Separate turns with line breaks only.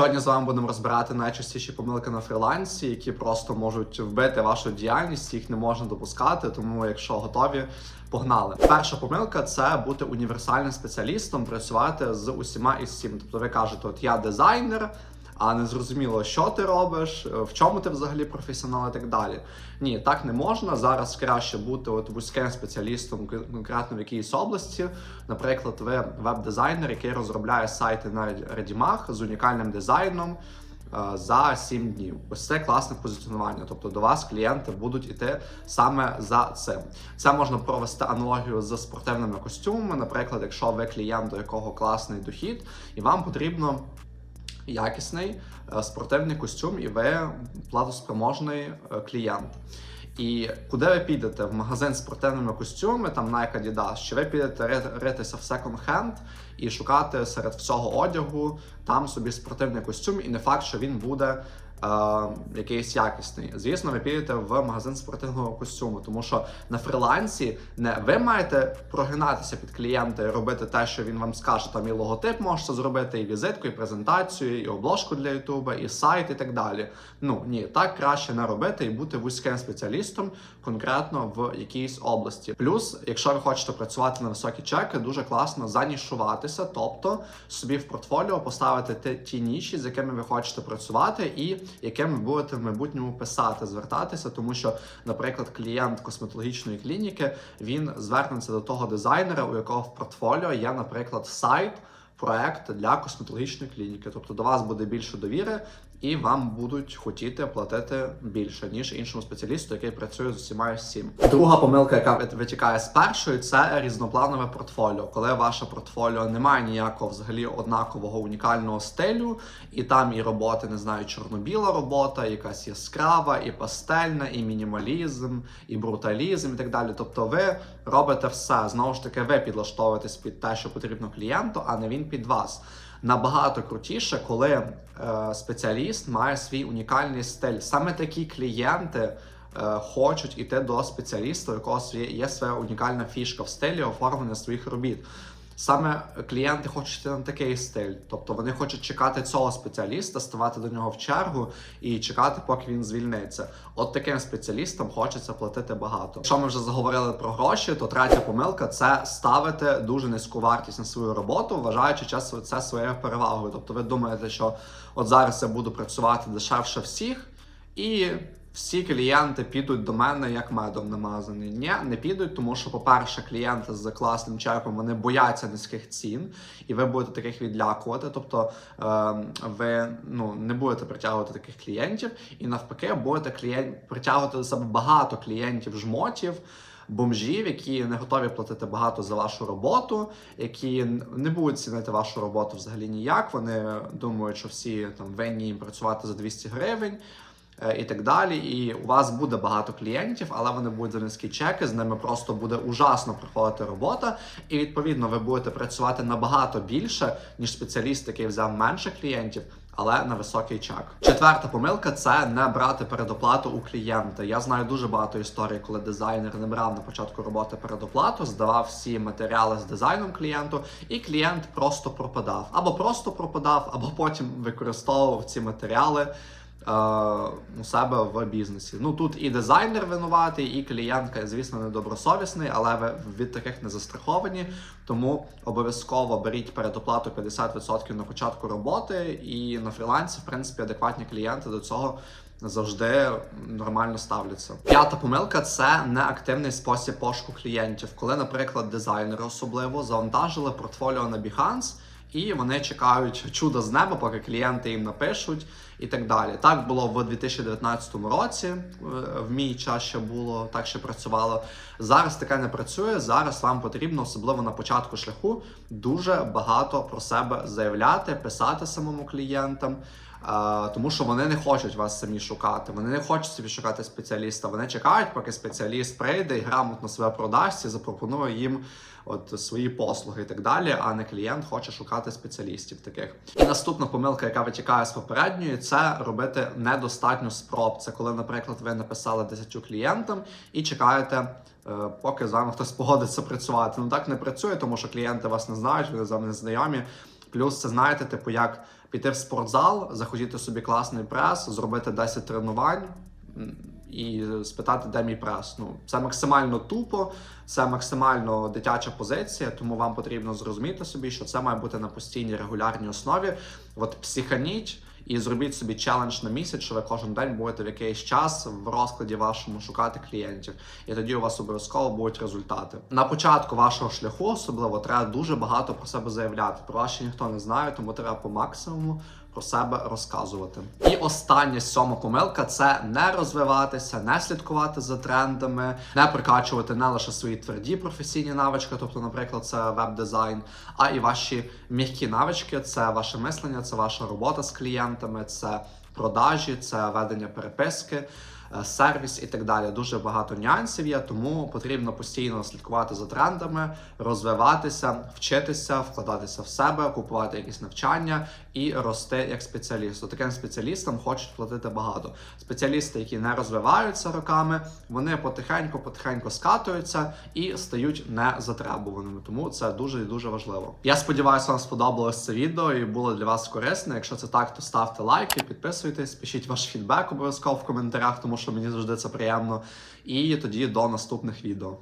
Сьогодні з вами будемо розбирати найчастіші помилки на фрілансі, які просто можуть вбити вашу діяльність, їх не можна допускати. Тому, якщо готові, погнали. Перша помилка це бути універсальним спеціалістом, працювати з усіма і всім. Тобто ви кажете, от я дизайнер. А не зрозуміло, що ти робиш, в чому ти взагалі професіонал і так далі. Ні, так не можна. Зараз краще бути от вузьким спеціалістом конкретно в якійсь області. Наприклад, ви веб-дизайнер, який розробляє сайти на Redimах з унікальним дизайном е, за 7 днів. Ось це класне позиціонування. Тобто до вас клієнти будуть іти саме за цим. Це можна провести аналогію з спортивними костюмами. Наприклад, якщо ви клієнт, до якого класний дохід, і вам потрібно якісний е, спортивний костюм, і ви платоспроможний е, клієнт. І куди ви підете? В магазин з спортивними костюмами, там Nike Adidas, чи ви підете ри- ритися в секонд-хенд і шукати серед всього одягу там собі спортивний костюм, і не факт, що він буде якийсь якісний. Звісно, ви підете в магазин спортивного костюму, тому що на фрилансі не ви маєте прогинатися під клієнта і робити те, що він вам скаже. Там і логотип можете зробити, і візитку, і презентацію, і обложку для Ютуба, і сайт, і так далі. Ну ні, так краще не робити і бути вузьким спеціалістом конкретно в якійсь області. Плюс, якщо ви хочете працювати на високі чеки, дуже класно занішуватися, тобто собі в портфоліо поставити ті, ніші, з якими ви хочете працювати, і якими ви будете в майбутньому писати, звертатися, тому що, наприклад, клієнт косметологічної клініки він звернеться до того дизайнера, у якого в портфоліо є, наприклад, сайт. Проект для косметологічної клініки, тобто до вас буде більше довіри, і вам будуть хотіти платити більше ніж іншому спеціалісту, який працює з усіма всім. Друга помилка, яка витікає з першої, це різнопланове портфоліо. Коли ваше портфоліо не має ніякого взагалі однакового унікального стилю, і там і роботи, не знаю, чорно-біла робота, якась яскрава, і пастельна, і мінімалізм, і бруталізм, і так далі. Тобто, ви робите все знову ж таки, ви підлаштовуєтесь під те, що потрібно клієнту, а не він під вас. Набагато крутіше, коли е, спеціаліст має свій унікальний стиль. Саме такі клієнти е, хочуть іти до спеціаліста, у якого є своя унікальна фішка в стилі оформлення своїх робіт. Саме клієнти хочуть на такий стиль, тобто вони хочуть чекати цього спеціаліста, ставати до нього в чергу і чекати, поки він звільниться. От таким спеціалістам хочеться платити багато. Якщо ми вже заговорили про гроші, то третя помилка це ставити дуже низьку вартість на свою роботу, вважаючи час- це своєю перевагою. Тобто, ви думаєте, що от зараз я буду працювати дешевше всіх і. Всі клієнти підуть до мене як медом намазані. Ні, не підуть, тому що, по-перше, клієнти з класним чеком вони бояться низьких цін, і ви будете таких відлякувати. Тобто е, ви ну, не будете притягувати таких клієнтів, і навпаки, будете клієнт притягувати до себе багато клієнтів жмотів. Бомжів, які не готові платити багато за вашу роботу, які не будуть цінити вашу роботу взагалі ніяк. Вони думають, що всі там винні їм працювати за 200 гривень і так далі. І у вас буде багато клієнтів, але вони будуть за низькі чеки. З ними просто буде ужасно проходити робота. І відповідно ви будете працювати набагато більше, ніж спеціаліст, який взяв менше клієнтів. Але на високий чек. Четверта помилка це не брати передоплату у клієнта. Я знаю дуже багато історій, коли дизайнер не брав на початку роботи передоплату, здавав всі матеріали з дизайном клієнту, і клієнт просто пропадав. Або просто пропадав, або потім використовував ці матеріали е, у себе в бізнесі. Ну тут і дизайнер винуватий, і клієнтка, звісно, недобросовісний, але ви від таких не застраховані. Тому обов'язково беріть передоплату 50% на початку роботи, і на фрілансі, в принципі, адекватні клієнти до цього. Завжди нормально ставляться. П'ята помилка це неактивний спосіб пошуку клієнтів. Коли, наприклад, дизайнери особливо завантажили портфоліо на Behance, і вони чекають чудо з неба, поки клієнти їм напишуть і так далі. Так було в 2019 році. е, В мій час ще було так, ще працювало. Зараз таке не працює. Зараз вам потрібно, особливо на початку шляху, дуже багато про себе заявляти, писати самому клієнтам. Е, тому що вони не хочуть вас самі шукати. Вони не хочуть собі шукати спеціаліста. Вони чекають, поки спеціаліст прийде і грамотно себе продасть і запропонує їм от свої послуги і так далі. А не клієнт хоче шукати спеціалістів таких. І наступна помилка, яка витікає з попередньої, це робити недостатньо спроб. Це коли, наприклад, ви написали 10 клієнтам і чекаєте. е, Поки з вами хтось погодиться працювати. Ну так не працює, тому що клієнти вас не знають, вони з вами не знайомі. Плюс це знаєте, типу, як піти в спортзал, захотіти собі класний прес, зробити 10 тренувань. І спитати, де мій прес. Ну, це максимально тупо, це максимально дитяча позиція, тому вам потрібно зрозуміти собі, що це має бути на постійній регулярній основі. От психаніть і зробіть собі челендж на місяць, що ви кожен день будете в якийсь час в розкладі вашому шукати клієнтів, і тоді у вас обов'язково будуть результати. На початку вашого шляху особливо треба дуже багато про себе заявляти. Про вас ще ніхто не знає, тому треба по максимуму про себе розказувати. І остання сьома помилка це не розвиватися, не слідкувати за трендами, не прикачувати не лише свої тверді професійні навички, тобто, наприклад, це веб-дизайн, а і ваші м'які навички, це ваше мислення, це ваша робота з клієнтами, це продажі, це ведення переписки. Е, Сервіс і так далі. Дуже багато нюансів є, тому потрібно постійно слідкувати за трендами, розвиватися, вчитися, вкладатися в себе, купувати якісь навчання і рости як спеціаліст. Таким спеціалістам хочуть платити багато. Спеціалісти, які не розвиваються роками, вони потихеньку, потихеньку скатуються і стають незатребуваними. Тому це дуже і дуже важливо. Я сподіваюся, вам сподобалось це відео і було для вас корисне. Якщо це так, то ставте лайки, підписуйтесь, пишіть ваш фідбек обов'язково в коментарях, тому що мені завжди це приємно. І тоді до наступних відео.